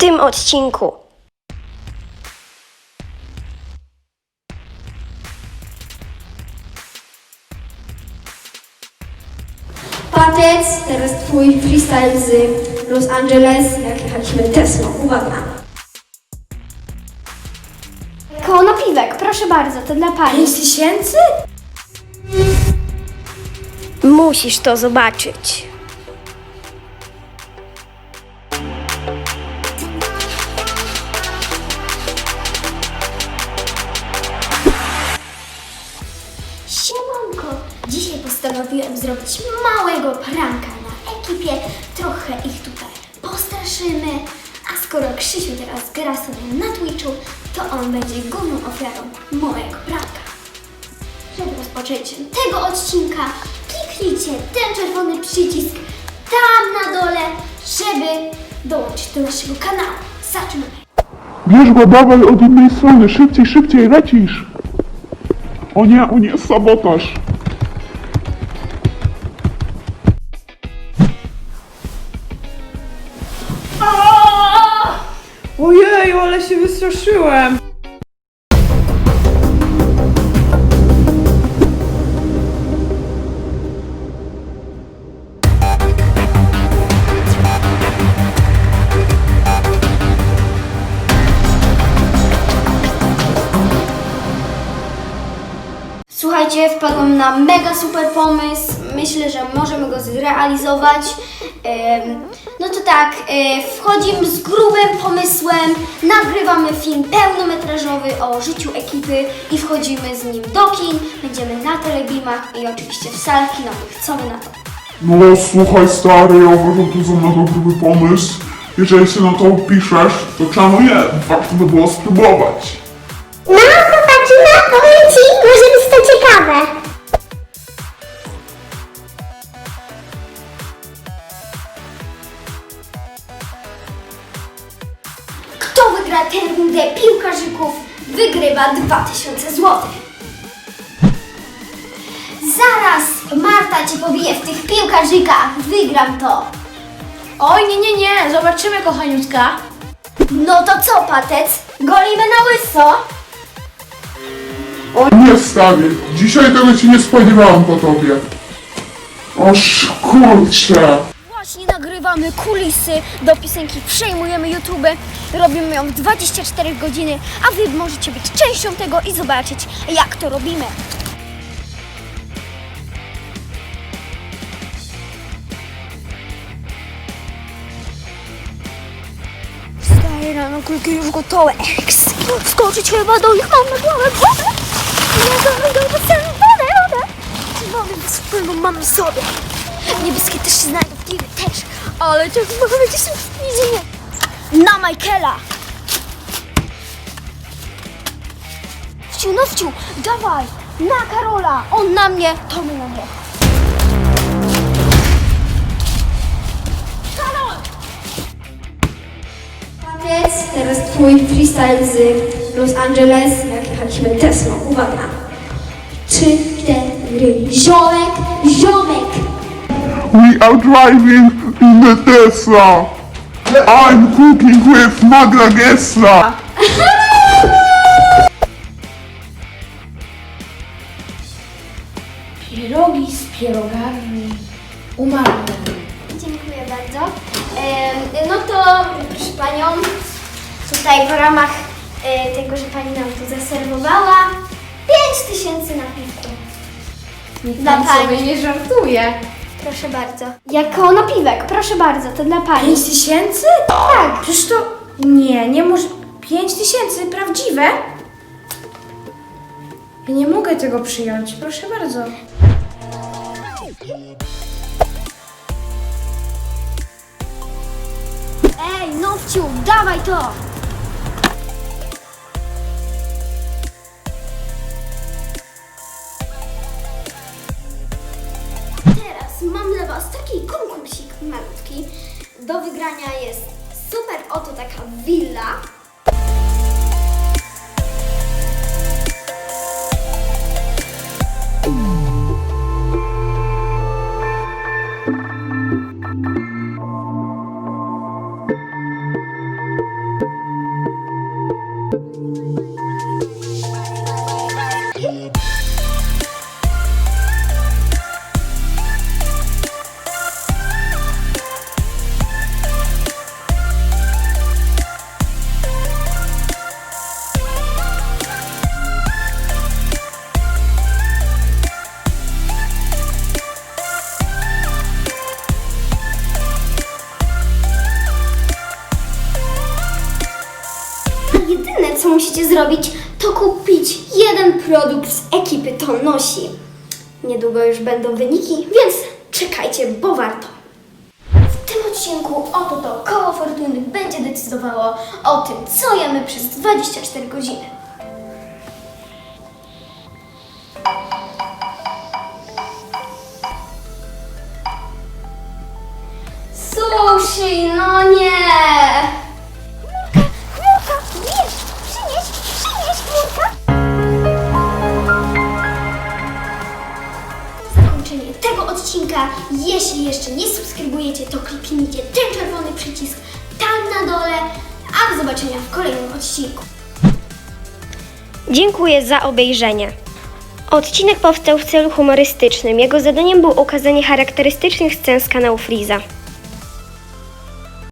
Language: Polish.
tym odcinku. Patec, teraz twój freestyle z Los Angeles, jak jechaliśmy Tesla. Uwaga. Koło napiwek, proszę bardzo, to dla pani. tysięcy? Musisz to zobaczyć. Siemanko! Dzisiaj postanowiłem zrobić małego pranka na ekipie. Trochę ich tutaj postraszymy. A skoro Krzysiu teraz gra sobie na Twitchu, to on będzie główną ofiarą mojego pranka. Przed rozpoczęciem tego odcinka kliknijcie ten czerwony przycisk tam na dole, żeby dołączyć do naszego kanału. Zaczynamy! Bierz go, dawaj od innej strony, szybciej, szybciej, lecisz! O nie, o nie, sabotaż! Ojej, ale się wystraszyłem. Słuchajcie, wpadłem na mega super pomysł. Myślę, że możemy go zrealizować. No to tak, e, wchodzimy z grubym pomysłem, nagrywamy film pełnometrażowy o życiu ekipy i wchodzimy z nim do kin. Będziemy na telebimach i oczywiście w salach kinowych. Co wy na to? No słuchaj stary, ja uważam to za mega gruby pomysł. Jeżeli się na to piszesz, to czemu nie? Warto by było spróbować. No, powiem ci, może ciekawe. Kto wygra tę rundę piłkarzyków, wygrywa 2000 zł. Zaraz Marta cię pobije w tych piłkarzykach. Wygram to. Oj, nie, nie, nie, zobaczymy, kochaniutka. No to co, Patec? Golimy na łyso? Nie stary, dzisiaj tego się nie spodziewałam po tobie. Oż kurczę. Właśnie nagrywamy kulisy do piosenki Przejmujemy YouTube. Robimy ją w 24 godziny, a Wy możecie być częścią tego i zobaczyć, jak to robimy. Wstaję rano, kulki już gotowe. Wskoczyć chyba do ich mam na głowę. Wodę wspólną mam sobie. Niebieskie też się znajdą piwie, też. Ale to chyba będzie się nie. Na Michaela! Wciu, no wciu, dawaj! Na Karola! On na mnie, to my na mnie. Karol! Patec, teraz twój freestyle z Los Angeles, jechaliśmy Tesla. Uwaga! Cztery. Ziomek, ziomek! We are driving in the Tesla. I'm cooking with Magda Gessler. Pierogi z pierogarni umarły. Dziękuję bardzo. Em, No to proszę Panią, tutaj w ramach tego, że Pani nam tu zaserwowała 5 tysięcy na piwku. Dla Pani. nie żartuje. Proszę bardzo. Jako napiwek, proszę bardzo, to dla Pani. Pięć tysięcy? Tak. Przecież to... Nie, nie może... Pięć tysięcy? Prawdziwe? Ja nie mogę tego przyjąć, proszę bardzo. Ej, Nowciu, dawaj to! Mam dla Was taki konkursik malutki. Do wygrania jest super oto taka willa. Co musicie zrobić, to kupić jeden produkt z ekipy To Nosi. Niedługo już będą wyniki, więc czekajcie, bo warto. W tym odcinku oto to koło fortuny będzie decydowało o tym, co jemy przez 24 godziny. Jeśli jeszcze nie subskrybujecie, to kliknijcie ten czerwony przycisk tam na dole, a do zobaczenia w kolejnym odcinku. Dziękuję za obejrzenie. Odcinek powstał w celu humorystycznym. Jego zadaniem było ukazanie charakterystycznych scen z kanału Freeza.